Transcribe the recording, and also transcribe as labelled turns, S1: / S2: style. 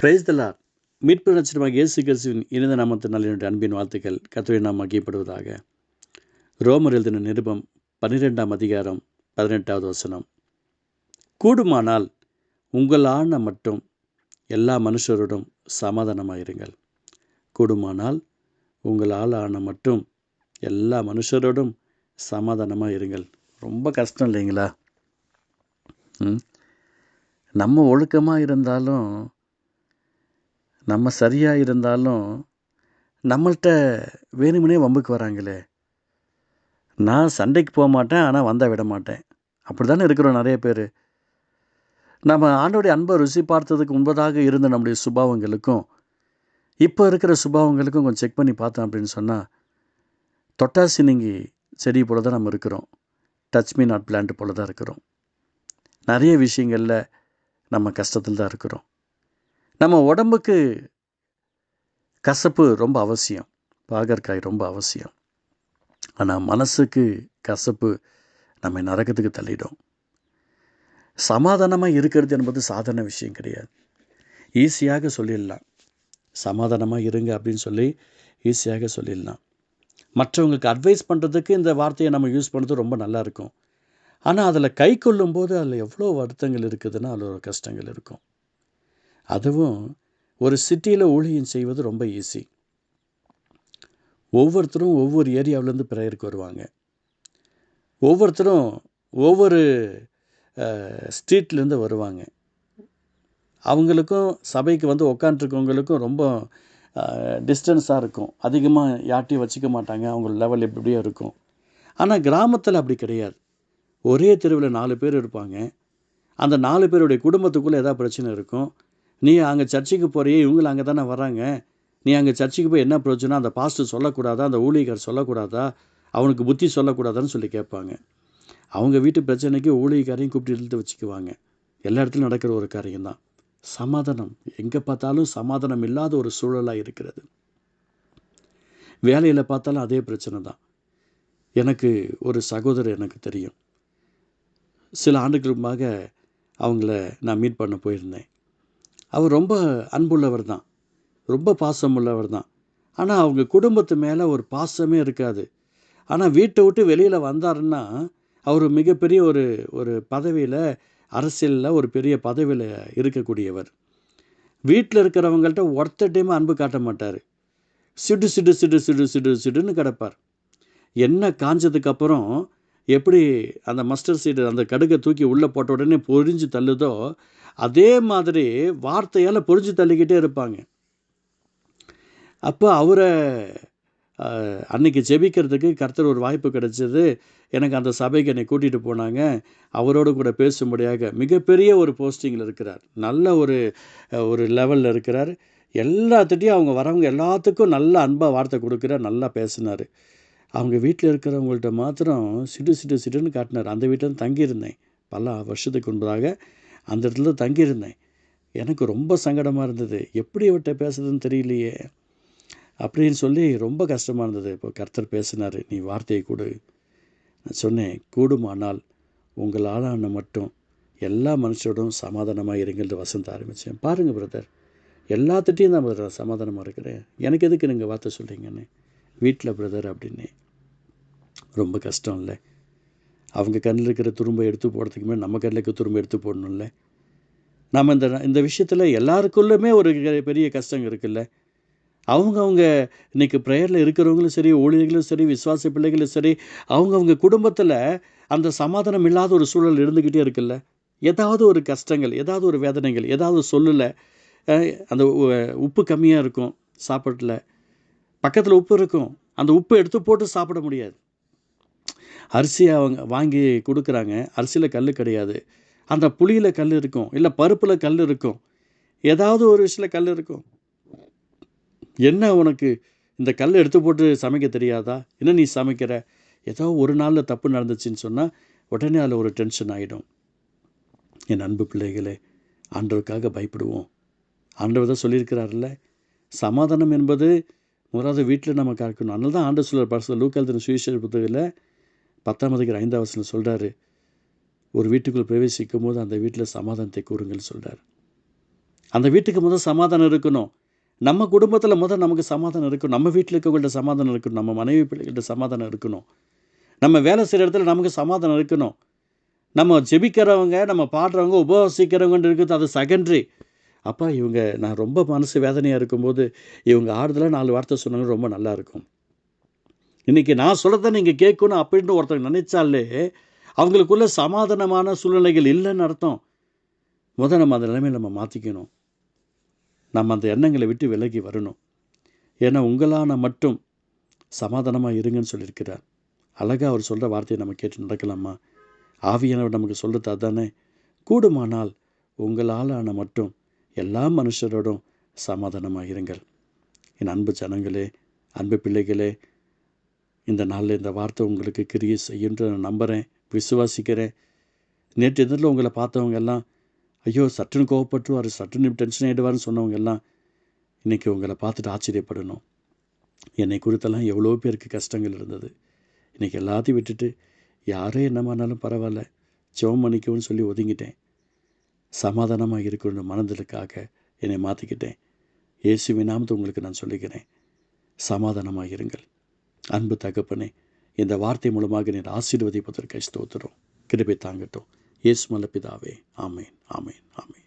S1: Price தலா மீட்பு நட்சத்திரமாக இயேசு கிறிஸ்துவின் இணைந்த நாமத்தினால் என்னுடைய அன்பின் வாழ்த்துக்கள். கத்துரை நாம் மகிப்படுவதாக ரோமர் எழுதின நிருபம் பன்னிரெண்டாம் அதிகாரம் பதினெட்டாவது வசனம். கூடுமானால் உங்களான மட்டும் எல்லா மனுஷரோடும் சமாதானமாயிருங்கள். கூடுமானால் உங்களால் ஆன மட்டும் எல்லா மனுஷரோடும் சமாதானமாக இருங்கள் ரொம்ப கஷ்டம் இல்லைங்களா? நம்ம ஒழுக்கமாக இருந்தாலும் நம்ம சரியாக இருந்தாலும் நம்மள்கிட்ட வேணுமனே வம்புக்கு வராங்களே. நான் சண்டைக்கு போக மாட்டேன் ஆனால் வந்தால் விட மாட்டேன். அப்படி தானே இருக்கிறோம் நிறைய பேர். நம்ம ஆண்டோடைய அன்பை ருசி பார்த்ததுக்கு முன்பதாக இருந்த நம்முடைய சுபாவங்களுக்கும் இப்போ இருக்கிற சுபாவங்களுக்கும் கொஞ்சம் செக் பண்ணி பார்த்தோம் அப்படின்னு சொன்னால் தொட்டாசி நீங்கி செடி போல தான் நம்ம இருக்கிறோம். டச் மீ நாட் பிளான்ட் போல தான் இருக்கிறோம். நிறைய விஷயங்களில் நம்ம கஷ்டத்தில் தான் இருக்கிறோம். நம்ம உடம்புக்கு கசப்பு ரொம்ப அவசியம். பாகற்காய் ரொம்ப அவசியம். ஆனால் மனசுக்கு கசப்பு நம்மை நரகத்துக்கு தள்ளிடும். சமாதானமாக இருக்கிறது என்பது சாதாரண விஷயம் கிடையாது. ஈஸியாக சொல்லிடலாம். சமாதானமாக இருங்க அப்படின்னு சொல்லி ஈஸியாக சொல்லிடலாம். மற்றவங்களுக்கு அட்வைஸ் பண்ணுறதுக்கு இந்த வார்த்தையை நம்ம யூஸ் பண்ணுறது ரொம்ப நல்லா இருக்கும். ஆனால் அதில் கை கொள்ளும்போது அதில் எவ்வளோ வருத்தங்கள் இருக்குதுன்னா அதில் ஒரு கஷ்டங்கள் இருக்கும். அதுவும் ஒரு சிட்டியில் ஊழியம் செய்வது ரொம்ப ஈஸி ஒவ்வொருத்தரும் ஒவ்வொரு ஏரியாவிலேருந்து ப்ரேயருக்கு வருவாங்க. ஒவ்வொருத்தரும் ஒவ்வொரு ஸ்ட்ரீட்லேருந்து வருவாங்க. அவங்களுக்கும் சபைக்கு வந்து உக்காண்ட்ருக்கவங்களுக்கும் ரொம்ப டிஸ்டன்ஸாக இருக்கும். அதிகமாக யார்ட்டையும் வச்சுக்க மாட்டாங்க. அவங்க லெவல் எப்படியோ இருக்கும். ஆனால் கிராமத்தில் அப்படி கிடையாது. ஒரே தெருவில் நாலு பேர் இருப்பாங்க. அந்த நாலு பேருடைய குடும்பத்துக்குள்ளே எதாவது பிரச்சனை இருக்கும். நீ அங்கே சர்ச்சுக்கு போறியே இவங்களும் அங்கே தானே வராங்க நீ அங்கே சர்ச்சுக்கு போய் என்ன பிரச்சனை அந்த பாஸ்டர் சொல்லக்கூடாதா? அந்த ஊழியக்கார் சொல்லக்கூடாதா? அவனுக்கு புத்தி சொல்லக்கூடாதான்னு சொல்லி கேட்பாங்க. அவங்க வீட்டு பிரச்சனைக்கு ஊழியக்காரையும் கூப்பிட்டு இழுத்து வச்சுக்குவாங்க. எல்லா இடத்துலையும் நடக்கிற ஒரு காரியம்தான். சமாதானம். எங்கே பார்த்தாலும் சமாதானம் இல்லாத ஒரு சூழலாக இருக்கிறது. வேலையில் பார்த்தாலும் அதே பிரச்சனை தான் எனக்கு ஒரு சகோதரர் எனக்கு தெரியும். சில ஆண்டுகளுமாக அவங்கள நான் மீட் பண்ண போயிருந்தேன். அவர் ரொம்ப அன்புள்ளவர் தான் ரொம்ப பாசம் உள்ளவர் தான் ஆனால் அவங்க குடும்பத்து மேலே ஒரு பாசமே இருக்காது. ஆனால் வீட்டை விட்டு வெளியில் வந்தாருன்னா அவர் மிகப்பெரிய ஒரு ஒரு பதவியில் அரசியலில் ஒரு பெரிய பதவியில் இருக்கக்கூடியவர். வீட்டில் இருக்கிறவங்கள்ட்ட ஒருத்தட்டையுமே அன்பு காட்ட மாட்டார். சிடு சிடு சிடு சிடு சிடு சிடுன்னு கிடப்பார். என்ன காஞ்சதுக்கப்புறம் எப்படி அந்த மஸ்டர் சீடு அந்த கடுகை தூக்கி உள்ளே போட்ட உடனே பொறிஞ்சு தள்ளுதோ அதே மாதிரி வார்த்தையால் பொறிஞ்சு தள்ளிக்கிட்டே இருப்பாங்க. அப்போ அவரை அன்னைக்கு ஜெபிக்கிறதுக்கு கர்த்தர் ஒரு வாய்ப்பு கிடைச்சது. எனக்கு அந்த சபைக்கு என்னை கூட்டிகிட்டு போனாங்க. அவரோடு கூட பேசும்படியாக மிகப்பெரிய ஒரு போஸ்டிங்கில் இருக்கிறார். நல்ல ஒரு ஒரு லெவலில் இருக்கிறார். எல்லாத்துட்டையும் அவங்க வரவங்க எல்லாத்துக்கும் நல்ல அன்பாக வார்த்தை கொடுக்குறார் நல்லா பேசினார். அவங்க வீட்டில் இருக்கிறவங்கள்ட்ட மாத்திரம் சிடு சிடு சிடுன்னு காட்டினார். அந்த வீட்டில் தங்கியிருந்தேன். பல வருஷத்துக்கு முன்பதாக அந்த இடத்துல தங்கியிருந்தேன். எனக்கு ரொம்ப சங்கடமாக இருந்தது. எப்படி அவர்கிட்ட பேசுறதுன்னு தெரியலையே. அப்படின்னு சொல்லி ரொம்ப கஷ்டமாக இருந்தது. இப்போ கர்த்தர் பேசினார் நீ வார்த்தையை கொடு. நான் சொன்னேன் கூடுமானால் உங்களாலான மட்டும் எல்லா மனுஷரோடும் சமாதானமாக இருங்கிறது வசந்த ஆரம்பித்தேன் பாருங்கள் பிரதர் எல்லாத்துட்டையும் தான் பிரதர் சமாதானமாக இருக்கிறேன். எனக்கு எதுக்கு நீங்கள் வார்த்தை சொல்கிறீங்கன்னு வீட்டில் பிரதர் அப்படின்னு ரொம்ப கஷ்டம் இல்லை அவங்க கண்ணில் இருக்கிற துரும்பை எடுத்து போடுறதுக்கு மேலே நம்ம கண்ணில் இருக்க துரும்பை எடுத்து போடணும்ல. நம்ம இந்த இந்த விஷயத்தில் எல்லாருக்குள்ளுமே ஒரு பெரிய கஷ்டம் இருக்குல்ல. அவங்க அவங்க இன்றைக்கி ப்ரேயரில் இருக்கிறவங்களும் சரி ஊழியர்களும் சரி விசுவாச பிள்ளைகளும் சரி அவங்கவுங்க குடும்பத்தில் அந்த சமாதானம் இல்லாத ஒரு சூழல் இருந்துக்கிட்டே இருக்குல்ல. ஏதாவது ஒரு கஷ்டங்கள் ஏதாவது ஒரு வேதனைகள் ஏதாவது சொல்லலை. அந்த உப்பு கம்மியாக இருக்கும் சாப்பாட்டில். பக்கத்தில் உப்பு இருக்கும். அந்த உப்பு எடுத்து போட்டு சாப்பிட முடியாது. அரிசியை அவங்க வாங்கி கொடுக்குறாங்க. அரிசியில் கல் கிடையாது. அந்த புளியில் கல் இருக்கும். இல்லை பருப்பில் கல் இருக்கும். ஏதாவது ஒரு விஷயத்தில் கல் இருக்கும். என்ன உனக்கு? இந்த கல் எடுத்து போட்டு சமைக்க தெரியாதா? என்ன நீ சமைக்கிற? ஏதோ ஒரு நாளில் தப்பு நடந்துச்சுன்னு சொன்னால் உடனே அதில் ஒரு டென்ஷன் ஆகிடும் என் அன்பு பிள்ளைகளே ஆண்டவருக்காக பயப்படுவோம். ஆண்டவர் தான் சொல்லியிருக்கிறார்ல சமாதானம் என்பது முதலாவது வீட்டில் நம்ம காக்கணும் அதனால தான் ஆண்டு சொல்கிற பரிசு லூக்கல் சுவிசேஷ புத்தகத்தில் பத்தாம் அதிகார ஐந்தாம் வசனம் சொல்கிறாரு ஒரு வீட்டுக்குள்ளே பிரவேசிக்கும் போது அந்த வீட்டில் சமாதானத்தை கூறுங்கள் சொல்கிறார் அந்த வீட்டுக்கு முதல் சமாதானம் இருக்கணும். நம்ம குடும்பத்தில் முதல் நமக்கு சமாதானம் இருக்கணும். நம்ம வீட்டில் இருக்கவங்கள்ட்ட சமாதானம் இருக்கணும். நம்ம மனைவி பிள்ளைகள்கிட்ட சமாதானம் இருக்கணும். நம்ம வேலை செய்கிற இடத்துல நமக்கு சமாதானம் இருக்கணும். நம்ம ஜெபிக்கிறவங்க நம்ம பாடுறவங்க உபவாசிக்கிறவங்க இருக்கிறது அது செகண்ட்ரி அப்பா இவங்க நான் ரொம்ப மனசு வேதனையாக இருக்கும்போது இவங்க ஆறுதலாக நாலு வார்த்தை சொன்னாங்க ரொம்ப நல்லாயிருக்கும் இன்றைக்கி நான் சொல்கிறத நீங்கள் கேட்கணும் அப்படின்னு ஒருத்தர் நினைச்சாலே அவங்களுக்குள்ள சமாதானமான சூழ்நிலைகள் இல்லைன்னு அர்த்தம். முதல் நம்ம அந்த நிலைமையை நம்ம மாற்றிக்கணும் நம்ம அந்த எண்ணங்களை விட்டு விலகி வரணும். ஏன்னா உங்களான மட்டும் சமாதானமாக இருங்கன்னு சொல்லியிருக்கிறார். அழகாக அவர் சொல்கிற வார்த்தையை நம்ம கேட்டு நடக்கலாமா? ஆவியானவர் நமக்கு சொல்கிறது அதானே? கூடுமானால் உங்களால் ஆன மட்டும் எல்லா மனுஷரோடும் சமாதானமாக இருங்கள். என் அன்பு ஜனங்களே அன்பு பிள்ளைகளே இந்த நாளில் இந்த வார்த்தை உங்களுக்கு கிரியை செய்யுன்ற நான் நம்புகிறேன் விசுவாசிக்கிறேன். நேற்று எதிரில் உங்களை பார்த்தவங்க எல்லாம் ஐயோ சட்டுன்னு கோவப்பட்டுருவார் சட்டுன்னு டென்ஷன் ஆகிடுவார்னு சொன்னவங்க எல்லாம் இன்றைக்கி உங்களை பார்த்துட்டு ஆச்சரியப்படணும். என்னை குறித்தெல்லாம் எவ்வளோ பேருக்கு கஷ்டங்கள் இருந்தது. இன்றைக்கி எல்லாத்தையும் விட்டுட்டு யாரே என்னமானாலும் பரவாயில்ல ஜெபம் பண்ணிக்கோன்னு சொல்லி ஒதுங்கிட்டேன். சமாதானமாக இருக்கணும்னு மனதிலுக்காக என்னை மாற்றிக்கிட்டேன் இயேசுவின் நாமத்தை உங்களுக்கு நான் சொல்லிக்கிறேன். சமாதானமாக இருங்கள். அன்பு தகப்பனே இந்த வார்த்தை மூலமாக நீர் ஆசீர்வதிப்பதற்கு ஸ்தோத்திரம். கிருபை தாங்கட்டும். இயேசு மலப்பிதாவே ஆமேன் ஆமேன் ஆமேன்.